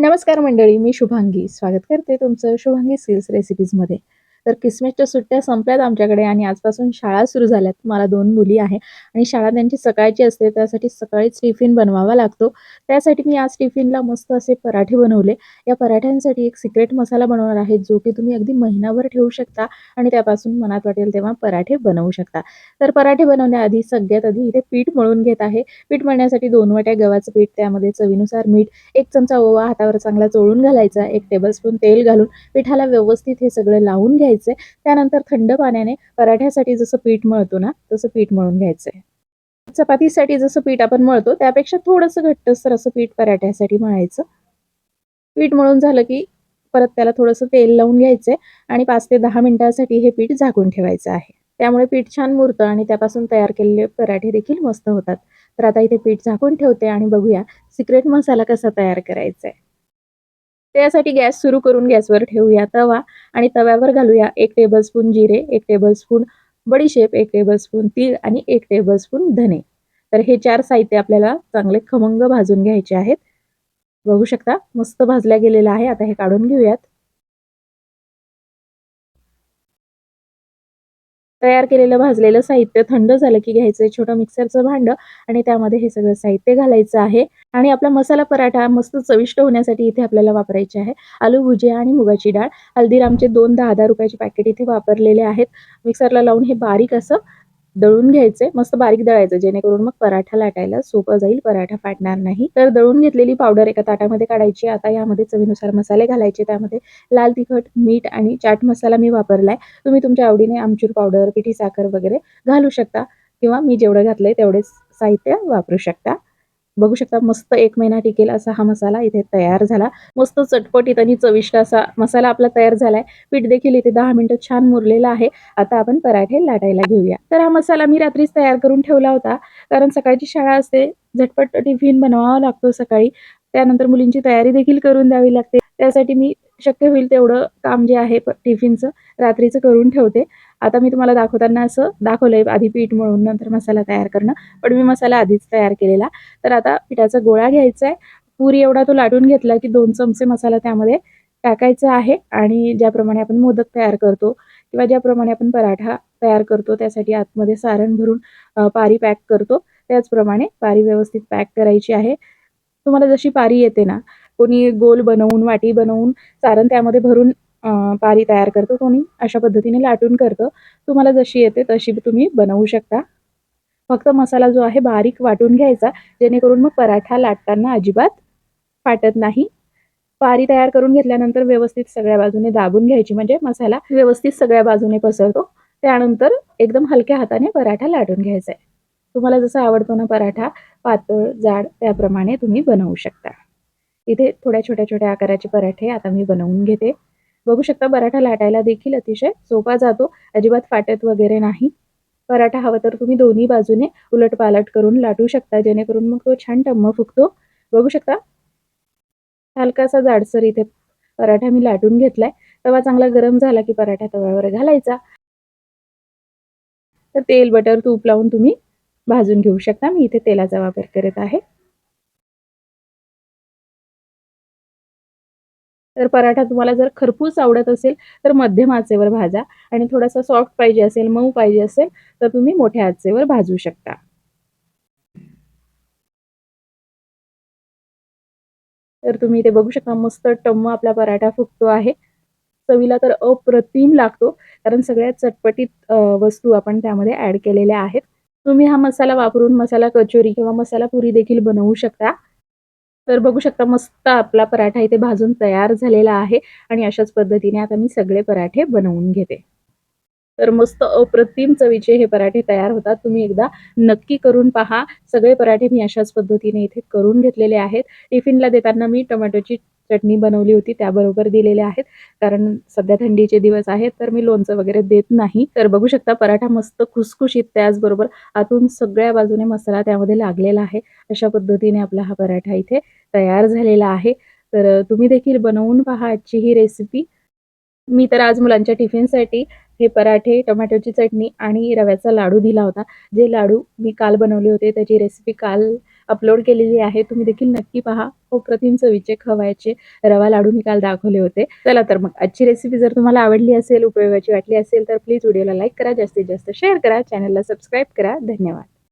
नमस्कार मंडळी मी शुभांगी. स्वागत करते तुमचं शुभांगी स्किल्स रेसिपीजमध्ये तर क्रिसमसच्या सुट्ट्या संपल्यात आमच्याकडे आणि आजपासून शाळा सुरू झाल्यात. मला दोन मुली आहे आणि शाळा त्यांची सकाळची असते त्यासाठी सकाळीच टिफिन बनवावा लागतो. त्यासाठी मी आज टिफिनला मस्त असे पराठे बनवले. या पराठ्यांसाठी एक सिक्रेट मसाला बनवणार आहे जो की तुम्ही अगदी महिनाभर ठेवू शकता आणि त्यापासून मनात वाटेल तेव्हा पराठे बनवू शकता. तर पराठे बनवण्याआधी सगळ्यात आधी इथे पीठ मळून घेत आहे. पीठ मळण्यासाठी दोन वाट्या गव्हाचं पीठ त्यामध्ये चवीनुसार मीठ एक चमचा ओवा हातावर चांगला चोळून घालायचा एक टेबलस्पून तेल घालून पिठाला व्यवस्थित हे सगळं लावून घ्यायचे. त्यानंतर थंड पाण्याने पराठ्यासाठी जसं पीठ मळतो ना तसं पीठ मळून घ्यायचंय चपातीसाठी जसं पीठ आपण मळतो त्यापेक्षा थोडंसं घट्टसर असं पीठ पराठ्यासाठी मळायचं. पीठ मळून झालं की परत त्याला थोडंसं तेल लावून घ्यायचंय आणि पाच ते दहा मिनिटासाठी हे पीठ झाकून ठेवायचं आहे. त्यामुळे पीठ छान मुरतं आणि त्यापासून तयार केलेले पराठे देखील मस्त होतात. तर आता इथे पीठ झाकून ठेवते आणि बघूया सिक्रेट मसाला कसा तयार करायचा आहे. त्यासाठी गॅस सुरू करून गॅसवर ठेवूया तवा आणि तव्यावर घालूया एक टेबलस्पून जिरे एक टेबलस्पून बडीशेप एक टेबलस्पून तीळ आणि एक टेबलस्पून धने. तर हे चार साहित्य आपल्याला चांगले खमंग भाजून घ्यायचे आहेत. बघू शकता मस्त भाजल्या गेलेलं आहे. आता हे काढून घेऊयात. तयार केलेलं भाजलेलं साहित्य थंड झालं की घ्यायचं छोटं मिक्सरचं भांड आणि त्यामध्ये हे सगळं साहित्य घालायचं आहे. आणि आपला मसाला पराठा मस्त चविष्ट होण्यासाठी इथे आपल्याला वापरायचे आहे. आलू भुजिया आणि मुगाची डाळ. हल्दीरामचे दोन दहा दहा रुपयाचे पॅकेट इथे वापरलेले आहेत. मिक्सरला लावून हे बारीक असं दळून घ्यायचे मस्त बारीक दळायचं जेणेकरून मग पराठा लाटायला सोपं जाईल पराठा फाटणार नाही. तर दळून घेतलेली पावडर एका ताटामध्ये काढायची. आता यामध्ये चवीनुसार मसाले घालायचे. त्यामध्ये लाल तिखट मीठ आणि चाट मसाला मी वापरलाय. तुम्ही तुमच्या आवडीने आमचूर पावडर पिठी साखर वगैरे घालू शकता किंवा मी जेवढं घातलंय तेवढेच साहित्य वापरू शकता. बघू शकता मस्त एक महिना टिकेल असा हा मसाला इथे तयार झाला. मस्त चटपटीत आणि चविष्ट असा मसाला आपला तयार झालाय. पीठ देखील इथे दहा मिनिटं छान मुरलेला आहे. आता आपण पराठे लाटायला घेऊया. तर हा मसाला मी रात्रीच तयार करून ठेवला होता. कारण सकाळची शाळा असते. झटपट टिफिन बनवावा लागतो सकाळी. त्यानंतर मुलींची तयारी देखील करून द्यावी लागते. त्यासाठी मी शक्य होईल तेवढं काम जे आहे टिफिनचं रात्रीचं करून ठेवते. आता मी तुम्हाला दाखवताना असं दाखवलंय आधी पीठ मळून नंतर मसाला तयार करणं. पण मी मसाला आधीच तयार केलेला. तर आता पिठाचा गोळा घ्यायचा आहे पुरी एवढा तो लाटून घेतला की दोन चमचे मसाला त्यामध्ये टाकायचा आहे आणि ज्याप्रमाणे आपण मोदक तयार करतो किंवा ज्याप्रमाणे आपण पराठा तयार करतो त्यासाठी आतमध्ये सारण भरून पारी पॅक करतो. त्याचप्रमाणे पारी व्यवस्थित पॅक करायची आहे. तुम्हाला जशी पारी येते ना कोणी गोल बनवून वाटी बनवून सारण त्यामध्ये भरून पारी तयार करतो. कोणी अशा पद्धतीने लाटून करतं. तुम्हाला जशी येते तशी तुम्ही बनवू शकता. फक्त मसाला जो आहे बारीक वाटून घ्यायचा जेणेकरून मग पराठा लाटताना अजिबात फाटत नाही. पारी तयार करून घेतल्यानंतर व्यवस्थित सगळ्या बाजूने दाबून घ्यायची म्हणजे मसाला व्यवस्थित सगळ्या बाजूने पसरतो. त्यानंतर एकदम हलक्या हाताने पराठा लाटून घ्यायचा आहे. तुम्हाला जसं आवडतो ना पराठा पातळ जाड त्याप्रमाणे तुम्ही बनवू शकता. इथे थोड्या छोट्या छोट्या आकाराचे पराठे आता मी बनवून घेते. बघू शकता पराठा लाटायला देखील अतिशय सोपा जातो. अजिबात फाटत वगैरे नाही. पराठा हवा तर तुम्ही दोन्ही बाजूने उलट पालट करून लाटू शकता जेणेकरून मग तो छान टम्म फुगतो. बघू शकता. हलकासा जाडसर इथे पराठा मी लाटून घेतलाय. तवा चांगला गरम झाला की पराठा तव्यावर घालायचा. तर तेल बटर तूप लावून तुम्ही भाजून घेऊ शकता. मी इथे तेलाचा वापर करत आहे. तर पराठा तुम्हाला जर खरपूस आवडत असेल तर मध्यम आचेवर भाजा आणि थोडासा सॉफ्ट पाहिजे असेल मऊ पाहिजे असेल तर तुम्ही मोठ्या आचेवर भाजू शकता. तर तुम्ही ते बघू शकता मस्त टम्म आपला पराठा फुगतो आहे. चवीला तर अप्रतिम लागतो कारण सगळ्या चटपटीत वस्तू आपण त्यामध्ये ऍड केलेल्या आहेत. तुम्ही हा मसाला वापरून मसाला कचोरी किंवा मसाला पुरी देखील बनवू शकता. तर बघू शकता मस्त आपला पराठा इथे भाजून तयार झालेला आहे आणि अशाच पद्धतीने आता मी सगळे पराठे बनवून घेते. तर मस्त अप्रतिम चवीचे हे पराठे तयार होतात. तुम्ही एकदा नक्की करून पहा. सगळे पराठे मी अशाच पद्धतीने इथे करून घेतलेले आहेत. टिफिनला देताना मी टोमॅटोची चटणी बनवली होती त्याबरोबर दिलेल्या आहेत. कारण सध्या थंडीचे दिवस आहेत तर मी लोणचं वगैरे देत नाही. तर बघू शकता पराठा मस्त खुसखुशीत त्याचबरोबर आतून सगळ्या बाजूने मसाला त्यामध्ये लागलेला आहे. अशा पद्धतीने आपला हा पराठा इथे तयार झालेला आहे. तर तुम्ही देखील बनवून पहा आजची ही रेसिपी मी तर आज मुलांच्या टिफिनसाठी हे पराठे टोमॅटोची चटणी आणि रव्याचा लाडू दिला होता. जे लाडू मी काल बनवले होते त्याची रेसिपी काल अपलोड केलेली आहे. तुम्ही देखील नक्की पहा. अप्रतिम चवीचे खवायचे रवा लाडू मी काल दाखवले होते. चला तर मग आजची रेसिपी जर तुम्हाला आवडली असेल उपयोगाची वाटली असेल तर प्लीज व्हिडिओला लाईक करा. जास्तीत जास्त शेअर करा. चॅनलला सबस्क्राईब करा. धन्यवाद.